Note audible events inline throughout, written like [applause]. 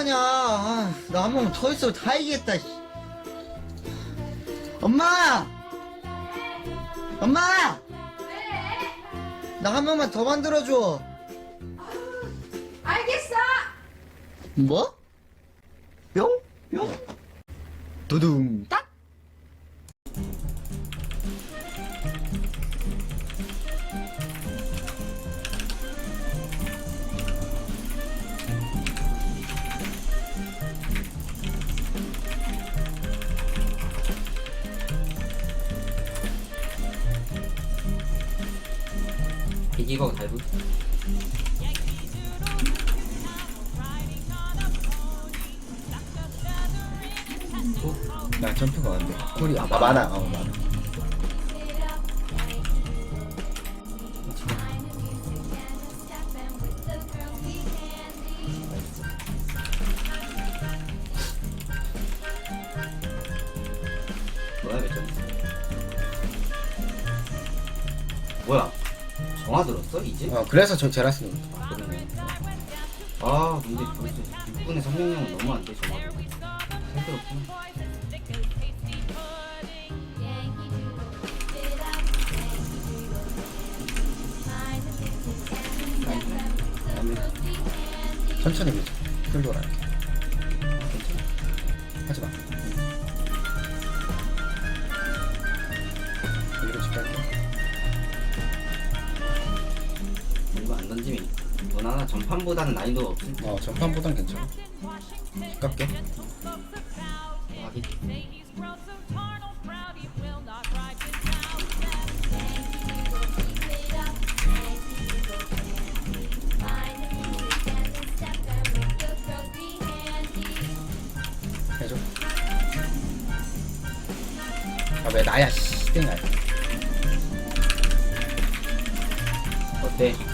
하냐? 아, 나한 번 더 있으면 다 이기겠다. 씨. 엄마! 엄마! 나 한 번만 더 만들어줘. 알겠어. 뭐? 뿅? 뿅? 두둥 딱? 비기고 달고 나 점프가 안 돼. 콜이 아, 많아. 어, 많아. 정화 들었어 이제? 어, 그래서 저 제라스는 아 그러네 아 근데 벌써 6분의 300명은 너무 안돼 정화도 힘들었구나 천천히 밀자. 끌고 라 하지 마. 던지면 무난한 전판보다는 난이도가 없을 어, 전판보단 괜찮아. 깎게. 확인 해줘. 아, 왜 나야, 씨. 땡아. 어때?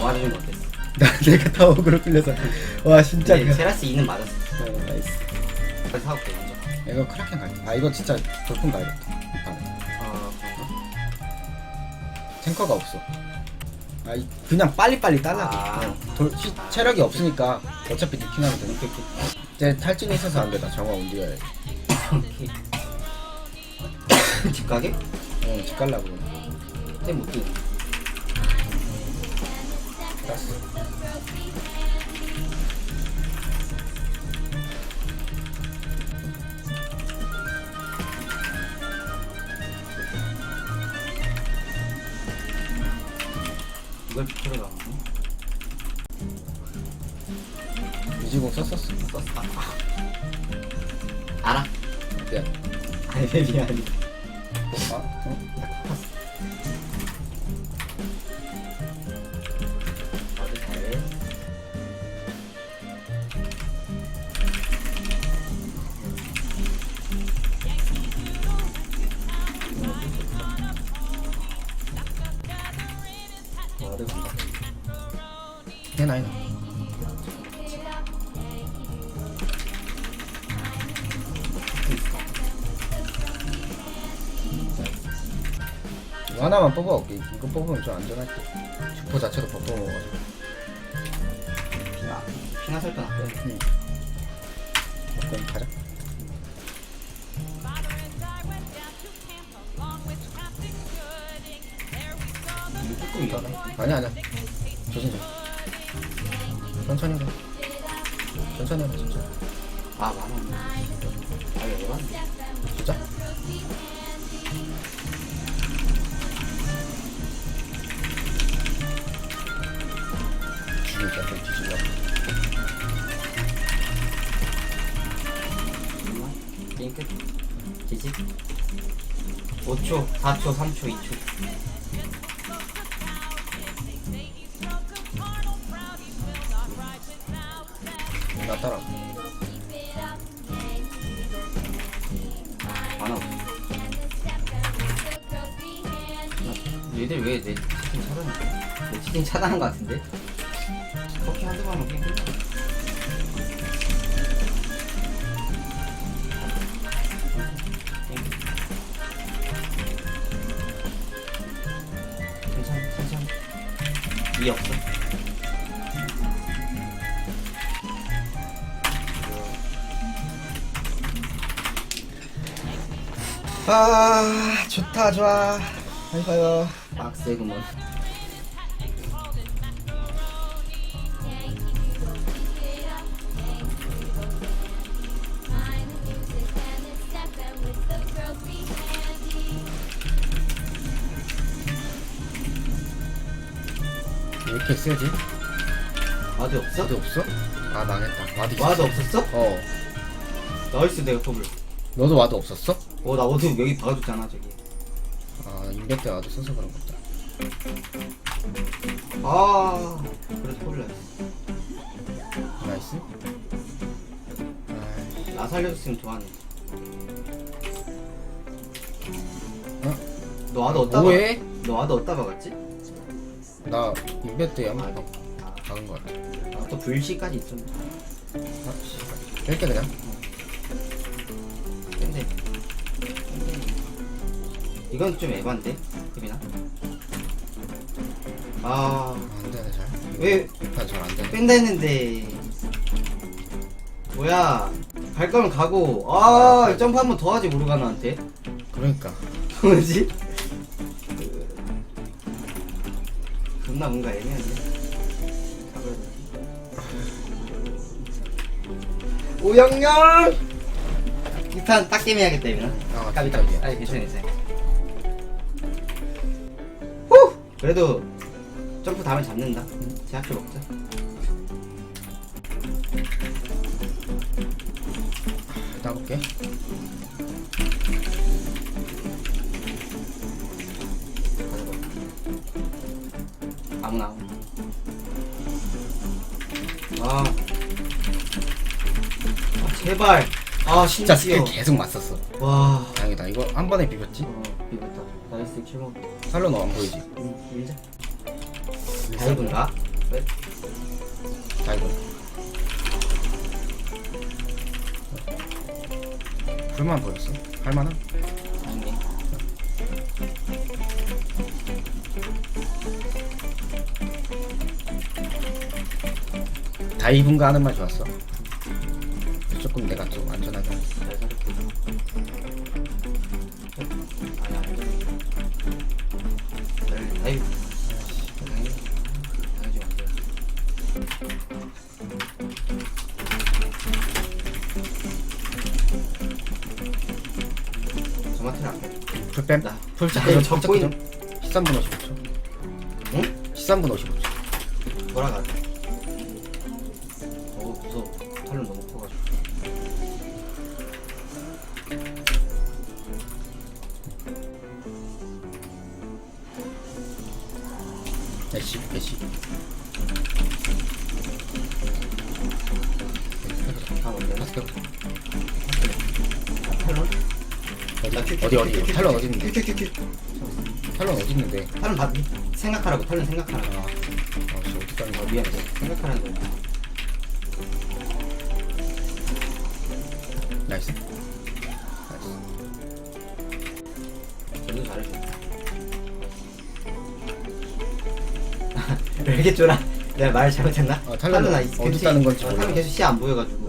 정화 주는 거 어땠어? 나, [laughs] 내가 다 어그로 끌려서. 와, 진짜. 근데 그... 세라스 2는 맞았어 어, 나이스. 빨리 사올게 먼저 이거 크라켄 갈게. 아, 이거 진짜 돌풍 가야겠다. 아, 아 그런가? 탱커가 없어. 아, 이- 그냥 빨리빨리 딸라게. 아. 어, 돌, 시, 체력이 없으니까 어차피 니킹하면 되니까. 이제 탈진이 있어서 안 돼. 나 정화. 오케이 [coughs] 집 가게? 어, 집 갈라고. 쟤못 뛰어 땄어. 이걸 비켜러 나오네 이지공 썼었어. 썼어. 알아? 미안. 아니 미안 내 나이 나. 이거 하나만 뽑아올게. 이거 뽑으면 좀 안전할 때. 주포 자체도 버퍼 먹어가지고. 핑하 핑하 설도 났고 응. 그럼 가자. 이거 조금 위험해 아니야, 아니야. 조심 좀. 천천히 가. 천천히 가, 천천히. 아 만 원 아왜 열었네 진짜? 죽일까, 좀 뒤질라. 잠깐만 게임 끝 지지 5초 4초 3초 2초 나 따라. 만원 없어 얘들 왜 내 치킨 차단해 내 치킨 차단한 거 같은데? 커피 한두 번 하면 게임 끝 괜찮아 괜찮아 이 없어 아 좋다 좋아 하이파이브 빡세구먼. 왜 이렇게 세지? 와드 없어? 와드 없어? 아 망했다 와드 있었어 와드 없었어? 어 나이스 내가 더블. 너도 와드 없었어? 어, 나 와드 여기 박아줬잖아, 저기. 아 인벤 때 와드 써서 그런 거다 아, 그래도 더블 나이스 아, 나 살려줬으면 좋았네. 어? 너 와드 어디다 뭐해? 박- 너 와드 어디다 박았지? 나 인벤 때 아, 한번. 박- 박은 거 같아 아, 또 불시까지 있었네. 아 씨발 뺄게 그냥 근데 이건 좀 에반데 혜빈아 아. 아, 안 되네 잘. 왜? 이판 잘 안 되네. 뺀다 했는데. 뭐야. 갈 거면 가고. 아 점프 한 번 더 하지 모르가 나한테. 그러니까. [laughs] 뭐지? 존나 뭔가 애매한데. [laughs] 오영영 이판 딱 게임 해야겠다 이면 아 까비 진짜 까비. 미안 아 괜찮아 괜찮아. 후! 그래도 점프 다음에 잡는다. 제약표 먹자. 따볼게. 아무나 아무나. 아, 아 제발 아 진짜 스킬 계속 맞섰어. 와. 다행이다. 이거 한 번에 비볐지? 어, 비었다. 나이스 킬먹 살로 너 안 보이지? 응 밀자. 다이브인가? 왜? 다이브. 불만 보였어? 할만한? 아니네. 다이브인가 하는 말 좋았어 저마트는 안 돼. 풀뺨? 나저 풀짝 포인- 좀 13분 55초 응? 13분 55초 돌아가. 어 어디 탈론 큐, 어디 있는데 큐, 큐, 큐, 큐. 탈론 어디 있는데 탈론 봐. 생각하라고. 탈론 생각하라고. 아 아씨 어디 가는 어, 거야 미안해. 생각하라는 거야. 나이스 나이스 저도 잘해줘. [laughs] 왜 이렇게 쫄아? 내가 말 잘못했나? 어, 탈론 아, 어디 있다는 건지 어, 몰라. 탈론 계속 시야 안 보여가지고.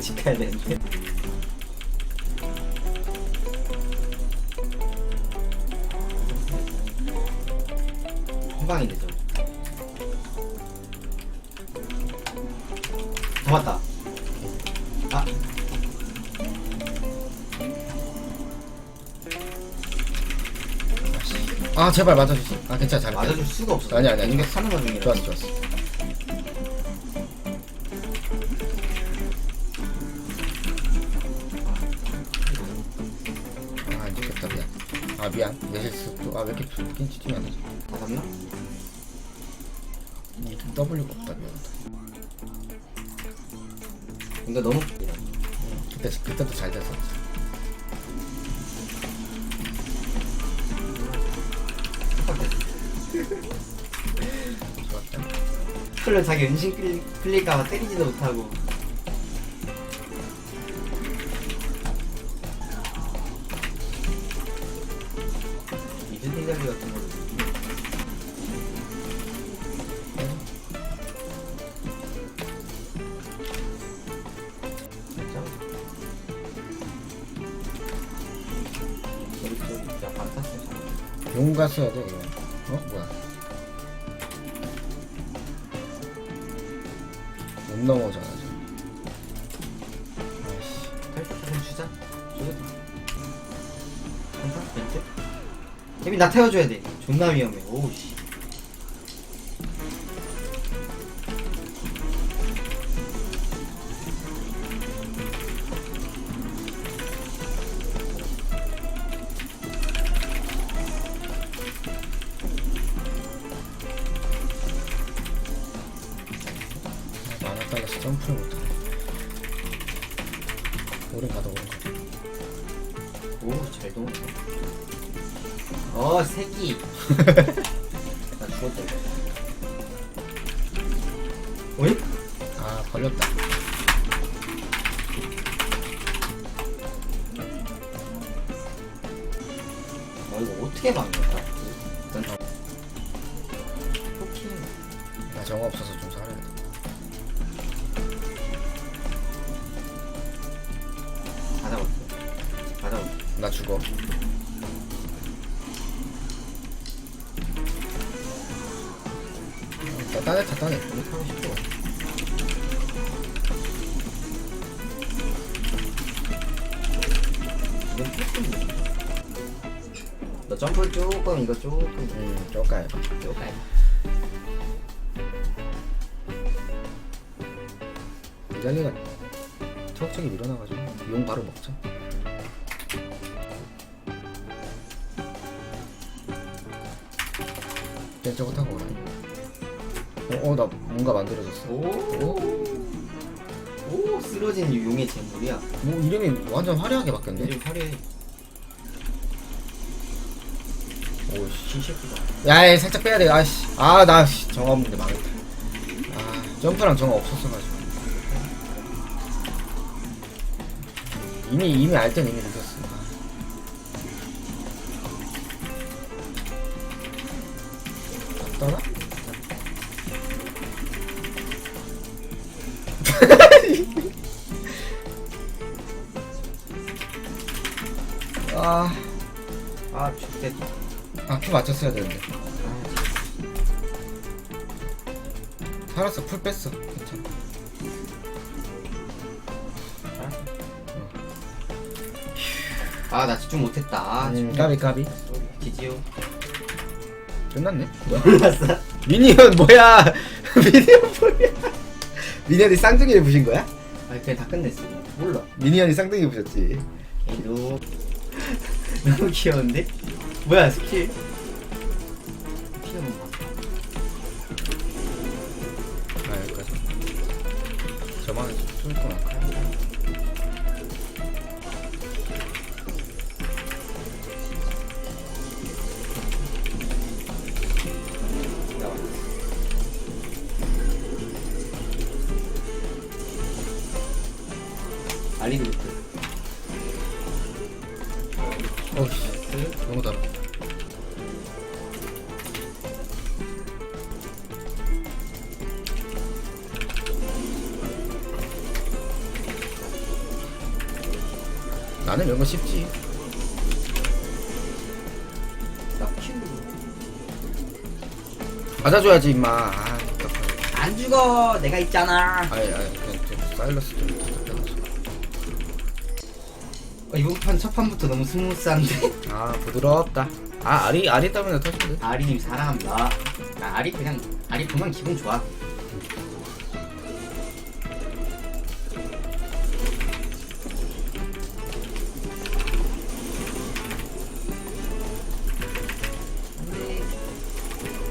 집 가야 되는데. 한 방인데 저. 잡았다. 아, 아 제발 맞아주지 아 괜찮아 잘했다 맞아줄 수가 없어. 아니, 아니, 아니. 이게 사는 과정이라. 좋았어 좋았어 아 미안. 내 실수 또아왜 이렇게 낀지 튀면 안 되지. 다 잡나? 음, W가 없다 미안하다. 근데 너무 그때 그때도 잘 됐어. [laughs] 좋았다 풀로 자기 은신 클릭, 클릭가봐 때리지도 못하고 용가 써야 돼 이거 어? 뭐야 못 넘어오잖아 지금 아이씨 탈출 좀 주자. 돼. 괜찮아? 벤트? 혜빈 나 태워줘야 돼. 존나 위험해. 오우 씨. 어이? 아 걸렸다 어 이거 어떻게 막냐? 일단 저. 포킹. 나 정화 없어서 좀 살아야 돼. 다 잡았어. 나 죽어 이건 필수인데. 너 점프를 조금 이거 조금 음 쪼까야 조금. 이달리가 초록색이 밀어나가지고 용 바로 먹자 쟤 저거 타고 오네 어, 어, 나 뭔가 만들어졌어. 오. 오 쓰러진 용의 재물이야. 뭐, 이름이 완전 화려하게 바뀌었네? 요즘 화려해. 오 씨. 신새끼다. 야, 야, 살짝 빼야 돼. 아씨. 아, 나, 씨, 정화 없는데 망했다. 아, 점프랑 정화 없었어가지고. 이미, 이미 알 땐 이미 늦었어. 아. 떠나? 맞췄어야 되는데. 아, 살았어, 풀 뺐어. 괜찮아. 아나 집중 못했다. 아, 음, 집중. 까비, 까비. 지지요. 끝났네. 몰랐어. 미니언 뭐야? [laughs] 미니언 뭐야? 미니언이 쌍둥이를 부신 거야? 아 그냥 다 끝냈어. 몰라. 미니언이 쌍둥이 부셨지. 얘도 [laughs] 너무 귀여운데? 뭐야 스킬? 저만 쏠구나. 나와. 이런 거 쉽지. 맞아줘야지 임마. 아, 답답하네. 안 죽어. 내가 있잖아. 아니 아니 그냥 좀 사일러스 좀 답답해가지고. 어, 이번 판 첫 판부터 너무 스무스한데. 아 부드럽다. 아 알이 알이 때문에 터진데. 아리님 사랑합니다. 나 아리 그냥 아리 보면 기분 좋아.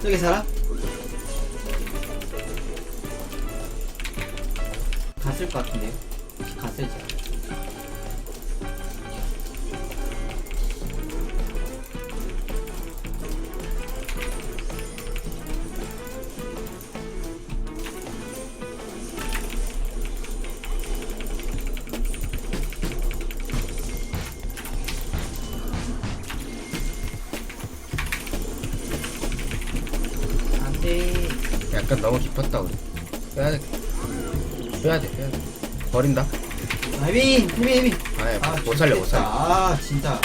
저기 살아? 갔을 것 같은데요? 갔을지. 너무 깊었다 우리. 빼야 돼. 빼야 돼 빼야 돼. 버린다. 혜빈, 혜빈, 혜빈. 아니 아, 못 살려 못. 살려. 아, 진짜.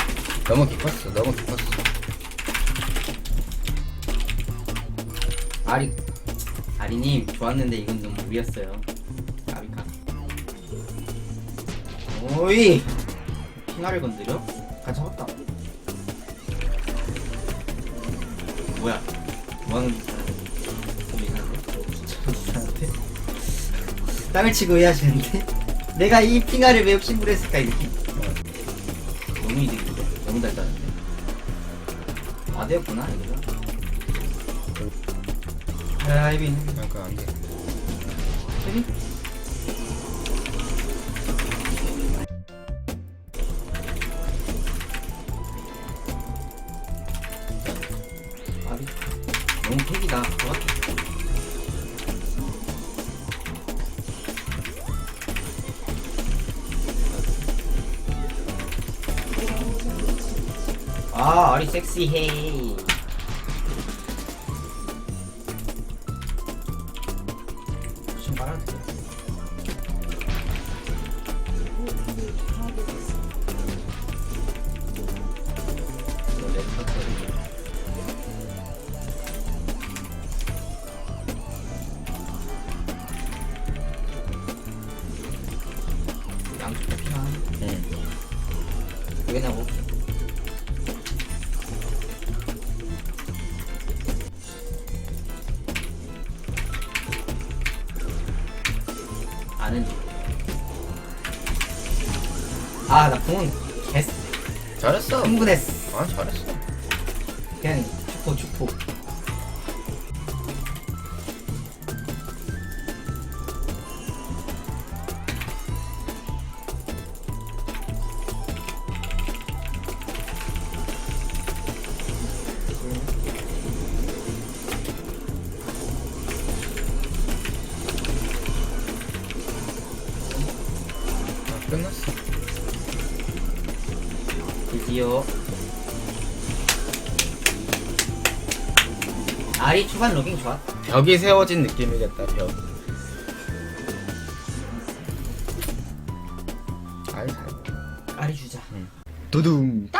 너무 깊었어 너무 깊었어. 아리 아리님 좋았는데 이건 너무 무리였어요 까비까 오이 핑화를 건드려? 가져왔다 뭐야 뭐하는 땅을 치고 해야지는데? 내가 이 핑화를 왜 욕심부렸을까 이 느낌 너무 이득인데? 너무 달달한데? 아대였구나 이거 아이빈 그러니까 안 돼. 아 아리 섹시해 아는 아나 궁은 개 잘했어. 흥분했어 아 잘했어. 그냥 축포 축포 끝났어. 드디어 아리 초반 로빙 좋았다 벽이 세워진 느낌이겠다 벽. 알 잘. 아리 주자 두둥 딱